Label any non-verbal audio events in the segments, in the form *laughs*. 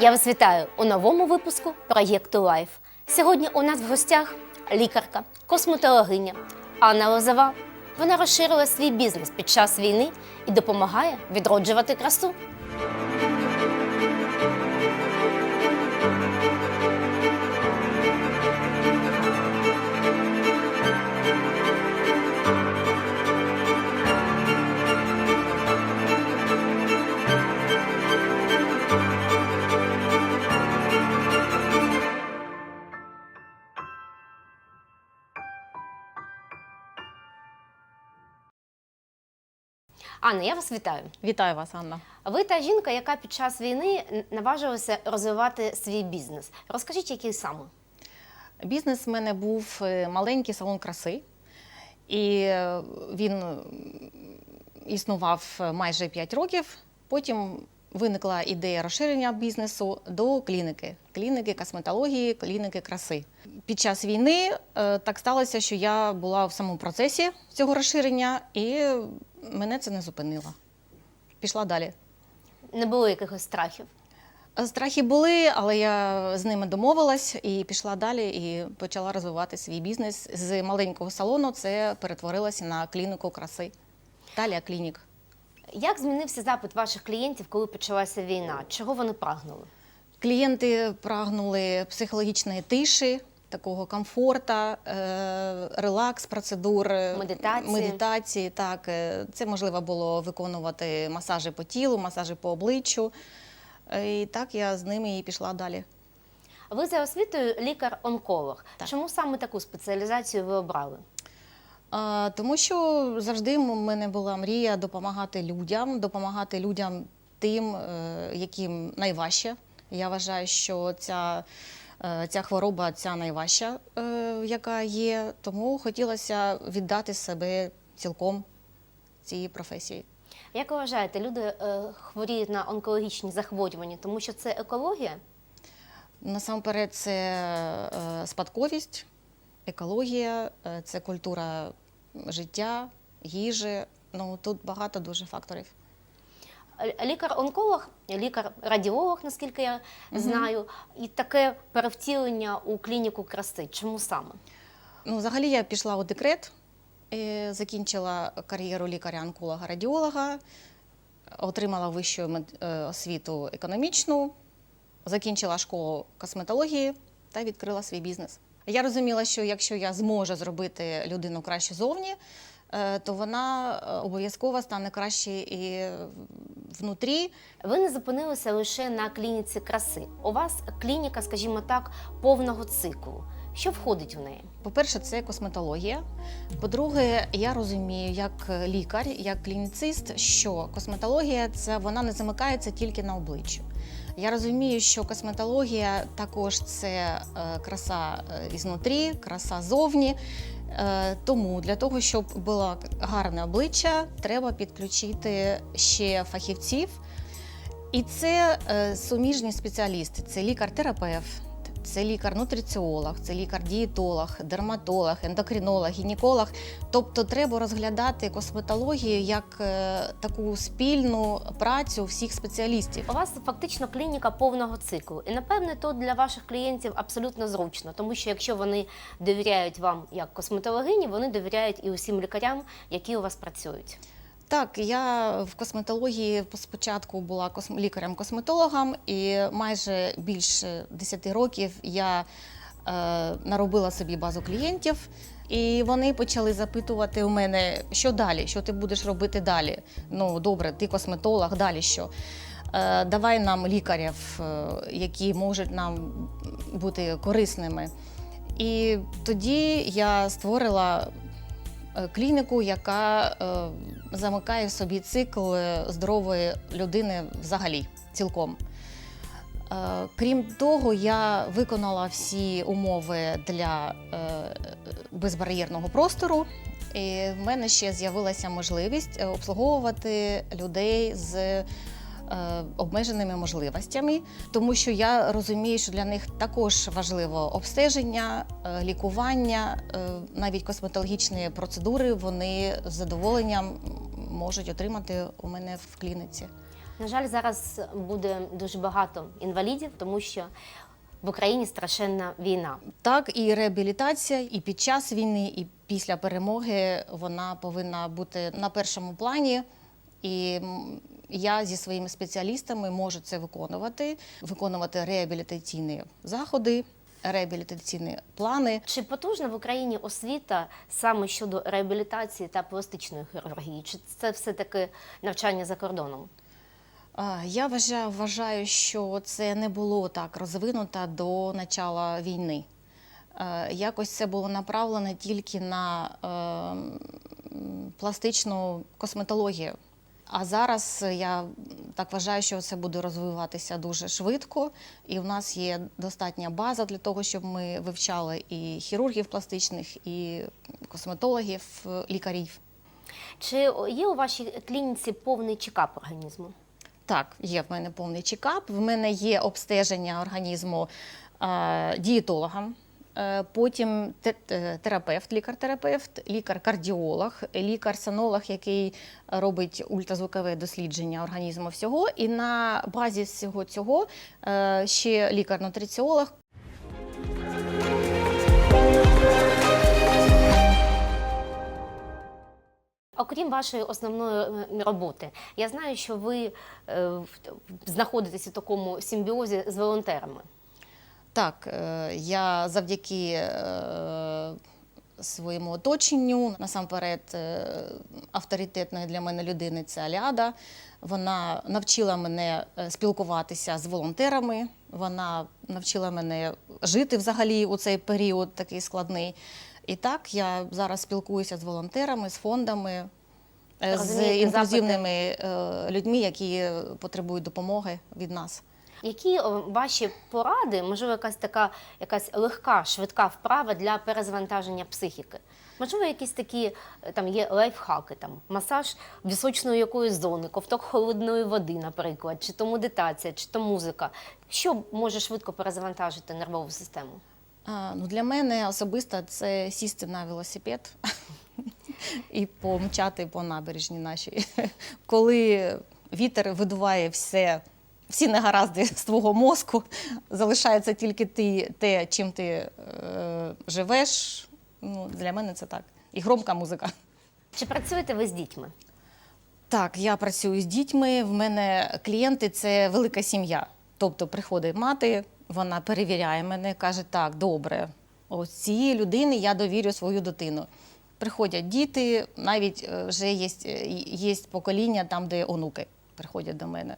Я вас вітаю у новому випуску проєкту Лайф. Сьогодні у нас в гостях лікарка, косметологиня Анна Лозова. Вона розширила свій бізнес під час війни і допомагає відроджувати красу. Анна, я вас вітаю. Вітаю вас, Анна. Ви та жінка, яка під час війни наважилася розвивати свій бізнес. Розкажіть, який саме? Бізнес в мене був е, маленький салон краси, і е, він е, існував майже 5 років. Потім виникла ідея розширення бізнесу до клініки, клініки косметології, клініки краси. Під час війни е, так сталося, що я була в самому процесі цього розширення, і мене це не зупинило. Пішла далі. Не було якихось страхів. Страхи були, але я з ними домовилась і пішла далі і почала розвивати свій бізнес. З маленького салону це перетворилося на клініку краси. Талія клінік. Як змінився запит ваших клієнтів, коли почалася війна? Чого вони прагнули? Клієнти прагнули психологічної тиші, такого комфорта, е, релакс, процедур, е, Медитації. медитації. Так, Е, це можливо було виконувати масажі по тілу, масажі по обличчю. І так я з ними і пішла далі. Ви за освітою лікар-онколог. Чому саме таку спеціалізацію ви обрали? А, Тому що завжди в мене була мрія допомагати людям, допомагати людям тим, яким найважче. Я вважаю, що ця, ця хвороба ця найважча, е, яка є. Тому хотілося віддати себе цілком цій професії. Як ви вважаєте, люди е, хворіють на онкологічні захворювання, тому що це екологія? Насамперед, це е, спадковість, екологія, е, це культура життя, їжі. Ну тут багато дуже факторів. Лікар-онколог, лікар-радіолог, наскільки я знаю, і таке перевтілення у клініку краси. Чому саме? Ну, взагалі я пішла у декрет, закінчила кар'єру лікаря-онколога-радіолога, отримала вищу е, освіту економічну, закінчила школу косметології та відкрила свій бізнес. Я розуміла, що якщо я зможу зробити людину краще зовні, то вона е, обов'язково стане краще і внутрі. Ви не зупинилися лише на клініці краси. У вас клініка, скажімо так, повного циклу. Що входить в неї? По-перше, це косметологія. По-друге, я розумію, як лікар, як клініцист, що косметологія це вона не замикається тільки на обличчю. Я розумію, що косметологія також це е, краса е, ізнутрі, краса зовні. Е, Тому для того, щоб було гарне обличчя, треба підключити ще фахівців. І це е, суміжні спеціалісти: це лікар-терапевт, це лікар-нутриціолог, це лікар-дієтолог, дерматолог, ендокринолог, гінеколог. Тобто треба розглядати косметологію як е, таку спільну працю всіх спеціалістів. У вас фактично клініка повного циклу. І напевне, то для ваших клієнтів абсолютно зручно, тому що якщо вони довіряють вам як косметологині, вони довіряють і усім лікарям, які у вас працюють. Так, я в косметології спочатку була косм- лікарем-косметологом, і майже більше 10 років я е, наробила собі базу клієнтів. І вони почали запитувати у мене, що далі, що ти будеш робити далі. Ну, добре, ти косметолог, далі що? Е, давай нам лікарів, е, які можуть нам бути корисними. І тоді я створила клініку, яка е, замикає в собі цикл е, здорової людини взагалі цілком. Е, Крім того, я виконала всі умови для е, безбар'єрного простору. І в мене ще з'явилася можливість е, обслуговувати людей з е, обмеженими можливостями, тому що я розумію, що для них також важливо обстеження, е, лікування, е, навіть косметологічні процедури вони з задоволенням можуть отримати у мене в клініці. На жаль, зараз буде дуже багато інвалідів, тому що в Україні страшенна війна. Так, і реабілітація, і під час війни, і після перемоги вона повинна бути на першому плані. І я зі своїми спеціалістами можу це виконувати, виконувати реабілітаційні заходи, реабілітаційні плани. Чи потужна в Україні освіта саме щодо реабілітації та пластичної хірургії? Чи це все таки навчання за кордоном? Я вважаю, вважаю, що це не було так розвинуто до початку війни. Якось це було направлено тільки на е, пластичну косметологію. А зараз я так вважаю, що це буде розвиватися дуже швидко, і в нас є достатня база для того, щоб ми вивчали і хірургів пластичних, і косметологів, е, лікарів. Чи є у вашій клініці повний чекап організму? Так, є в мене повний чекап. В мене є обстеження організму е, дієтологом, е, потім те- е, терапевт, лікар-терапевт, лікар-кардіолог, лікар-санолог, який робить ультразвукове дослідження організму всього. І на базі всього цього е, ще лікар-нутриціолог. Окрім вашої основної е, роботи, я знаю, що ви е, знаходитесь у такому симбіозі з волонтерами. Так, е, я завдяки е, своєму оточенню, насамперед, е, авторитетної для мене людини це Аляда. Вона навчила мене спілкуватися з волонтерами. Вона навчила мене жити взагалі у цей період такий складний. І так я зараз спілкуюся з волонтерами, з фондами, з інклюзивними людьми, які потребують допомоги від нас. Які ваші поради, можливо, якась така якась легка, швидка вправа для перезвантаження психіки? Можливо, якісь такі е, там є лайфхаки, там масаж вісочної якоїсь зони, ковток холодної води, наприклад, чи то медитація, чи то музика. Що може швидко перезвантажити нервову систему? А, ну для мене особисто це сісти на велосипед і помчати по набережні нашій. Коли вітер видуває все, всі негаразди з твого мозку, залишається тільки ти, те, чим ти е, живеш. Ну, для мене це так. І громка музика. Чи працюєте ви з дітьми? Так, я працюю з дітьми. В мене клієнти це велика сім'я. Тобто приходить мати, вона перевіряє мене, каже: так, добре, ось цієї людини я довірю свою дитину. Приходять діти, навіть е, вже є, є покоління там, де онуки приходять до мене.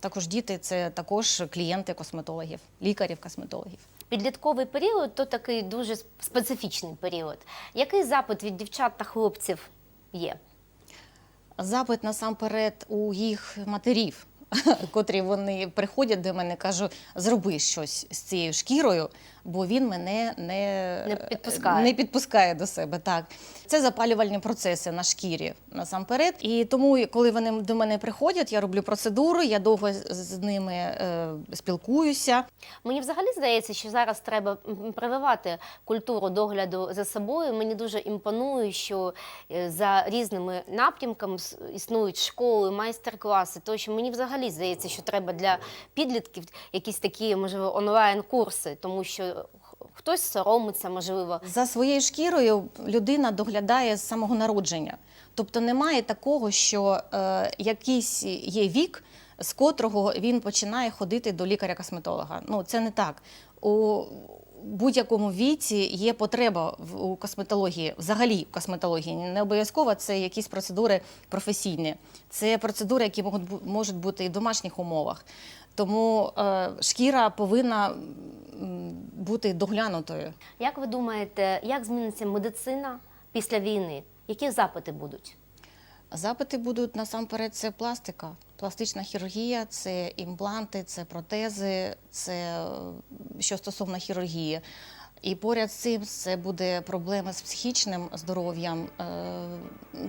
Також діти це також клієнти косметологів, лікарів-косметологів. Підлітковий період то такий дуже специфічний період. Який запит від дівчат та хлопців є? запит насамперед у їх матерів, *laughs* котрі вони приходять до мене, кажуть, зроби щось з цією шкірою, бо він мене не, Не підпускає. не підпускає до себе. Так. Це запалювальні процеси на шкірі насамперед. І тому, коли вони до мене приходять, я роблю процедуру, я довго з- ними е, спілкуюся. Мені взагалі здається, що зараз треба прививати культуру догляду за собою. Мені дуже імпонує, що е, за різними напрямками існують школи, майстер-класи. То що мені взагалі здається, що треба для підлітків якісь такі, можливо, онлайн-курси, тому що х- хтось соромиться, можливо. За своєю шкірою людина доглядає з самого народження. Тобто немає такого, що е, якийсь є вік, з котрого він починає ходити до лікаря-косметолога. Ну, це не так. У будь-якому віці є потреба в- у косметології, взагалі в косметології. Не обов'язково це якісь процедури професійні. Це процедури, які можуть бу- можуть бути і в домашніх умовах. Тому е, шкіра повинна бути доглянутою. Як ви думаєте, як зміниться медицина після війни? Які запити будуть? Запити будуть насамперед це пластика, пластична хірургія, це імпланти, це протези, це е, що стосовно хірургії. І поряд з цим це буде проблеми з психічним здоров'ям. Е,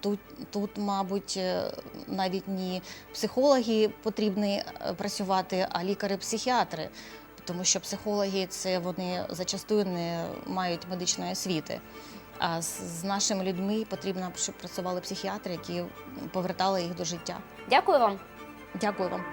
Тут, тут, мабуть, е, навіть не психологи потрібні е, працювати, а лікари-психіатри. Тому що психологи це вони зачастую не мають медичної освіти. А з, з нашими людьми потрібно, щоб працювали психіатри, які повертали їх до життя. Дякую вам. Дякую вам.